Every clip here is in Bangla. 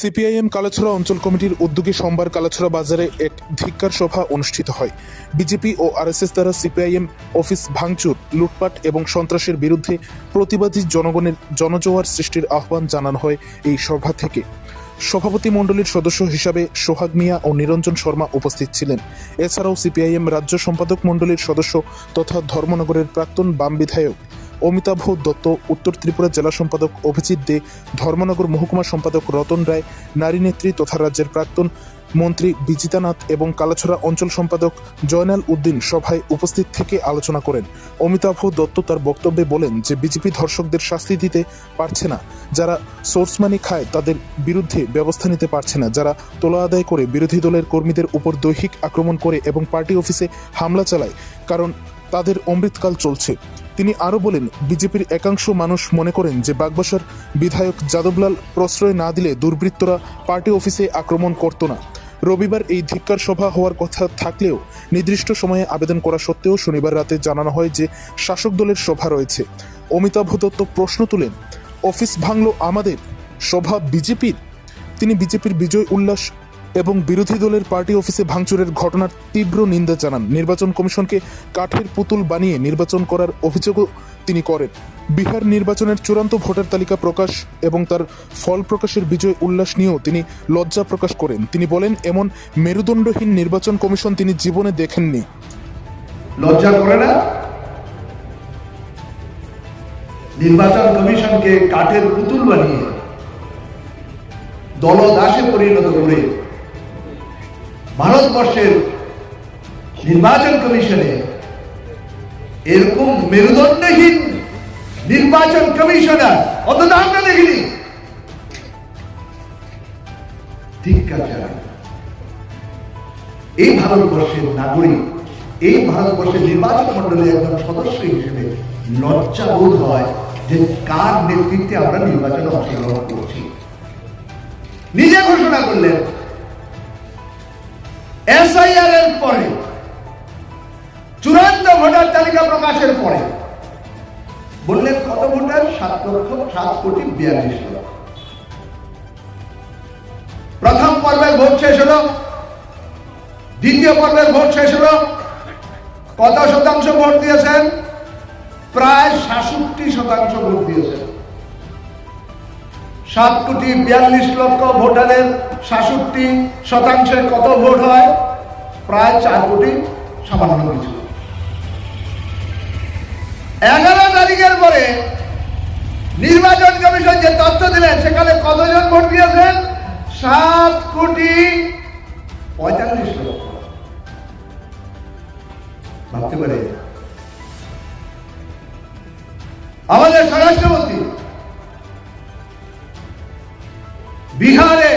সিপিআইএম কালাছড়া অঞ্চল কমিটির উদ্যোগে সোমবার কালাছড়া বাজারে এক ধিক্কার সভা অনুষ্ঠিত হয়। বিজেপি ও আরএসএস দ্বারা সিপিআইএম অফিস ভাঙচুর, লুটপাট এবং সন্ত্রাসের বিরুদ্ধে প্রতিবাদী জনগণের জনজোয়ার সৃষ্টির আহ্বান জানানো হয় এই সভা থেকে। সভাপতি মণ্ডলীর সদস্য হিসাবে সোহাগ মিয়া ও নিরঞ্জন শর্মা উপস্থিত ছিলেন। এছাড়াও সিপিআইএম রাজ্য সম্পাদক মণ্ডলীর সদস্য তথা ধর্মনগরের প্রাক্তন বাম বিধায়ক অমিতাভ দত্ত, উত্তর ত্রিপুরা জেলা সম্পাদক অভিজিৎ দে, ধর্মনগর মহকুমা সম্পাদক রতন রায়, নারী নেত্রী তথা রাজ্যের প্রাক্তন মন্ত্রী বিজিতানাথ এবং কালাছড়া অঞ্চল সম্পাদক জয়নাল উদ্দিন সভায় উপস্থিত থেকে আলোচনা করেন। অমিতাভ দত্ত তার বক্তব্যে বলেন যে, বিজেপি ধর্ষকদের শাস্তি দিতে পারছে না। যারা সোর্স মানি খায়, তাদের বিরুদ্ধে ব্যবস্থা নিতে পারছে না। যারা তোলা আদায় করে, বিরোধী দলের কর্মীদের উপর দৈহিক আক্রমণ করে এবং পার্টি অফিসে হামলা চালায়, কারণ তাদের অমৃতকাল চলছে। তিনি আরও বলেন, বিজেপির একাংশ মানুষ মনে করেন যে বাগবাসার বিধায়ক যাদবলাল প্রশ্রয় না দিলে দুর্বৃত্তরা পার্টি অফিসে আক্রমণ করত না। রবিবার এই ধিক্কার সভা হওয়ার কথা থাকলেও নির্দিষ্ট সময়ে আবেদন করা সত্ত্বেও শনিবার রাতে জানানো হয় যে শাসক দলের সভা রয়েছে। অমিতাভ দত্ত প্রশ্ন তুলেন, অফিস ভাঙলো আমাদের? সভা বিজেপির? তিনি বিজেপির বিজয় উল্লাস এবং বিরোধী দলের পার্টি অফিসে ভাঙচুরের ঘটনার তীব্র নিন্দা জানান। নির্বাচন কমিশনকে কাঠের পুতুল বানিয়ে নির্বাচন করার অভিযোগও তিনি করেন। বিহার নির্বাচনের চূড়ান্ত ভোটার তালিকা প্রকাশ এবং তার ফল প্রকাশের বিজয় উল্লাস নিয়েও তিনি লজ্জা প্রকাশ করেন। তিনি বলেন, এমন মেরুদণ্ডহীন নির্বাচন কমিশন তিনি জীবনে দেখেননি। লজ্জা করে না? নির্বাচন কমিশনকে কাঠের পুতুল বানিয়ে দলদাসে পরিণত করে ভারতবর্ষের নির্বাচন কমিশনে এরকম মেরুদণ্ডহীন নির্বাচন কমিশনার অন্তত আমরা দেখিনি এই ভারতবর্ষের নাগরিক, এই ভারতবর্ষের নির্বাচন মন্ডলের একজন সদস্য হিসেবে লজ্জা বোধ হয় যে কার নেতৃত্বে আমরা নির্বাচনে অংশগ্রহণ করছি। নিজে ঘোষণা করলেন এসআইআর এর পরে, চূড়ান্ত ভোটার তালিকা প্রকাশের পরে, বললেন কত ভোটার? সাত লক্ষ, সাত কোটি বিয়াল্লিশ লক্ষ। প্রথম পর্বের ভোট শেষ হলো। দ্বিতীয় পর্বের ভোট শেষ হলো। কত শতাংশ ভোট দিয়েছেন? প্রায় সাতষট্টি শতাংশ ভোট দিয়েছেন। সাত কোটি বিয়াল্লিশ লক্ষ ভোটারের সাতষট্টি শতাংশের কত ভোট হয়? প্রায় চার কোটি সামান্য কিছু। এগারো তারিখের পরে নির্বাচন কমিশন যে তথ্য দিলেন, সেখানে কতজন ভোট দিয়েছেন? সাত কোটি পঁয়তাল্লিশ লক্ষ। ভাবতে পারে? আমাদের স্বরাষ্ট্রমন্ত্রী বিহারে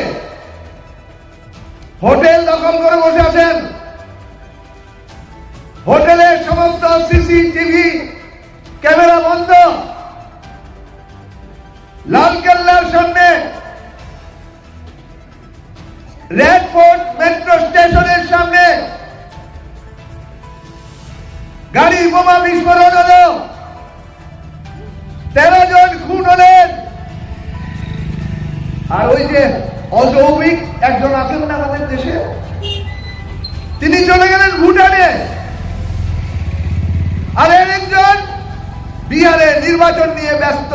হোটেল দখল করে বসে আছেন। হোটেলের সমস্ত সিসিটিভি ক্যামেরা বন্ধ। লালকেল্লার সামনে রেড ফোর্ট মেট্রো স্টেশনের সামনে গাড়ি বোমা বিস্ফোরণ হলো। আর ওই যে অজৌবিক একজন আছেন না আমাদের দেশে, তিনি চলে গেলেন ভুটানে। আর একজন বিহারে নির্বাচন নিয়ে ব্যস্ত।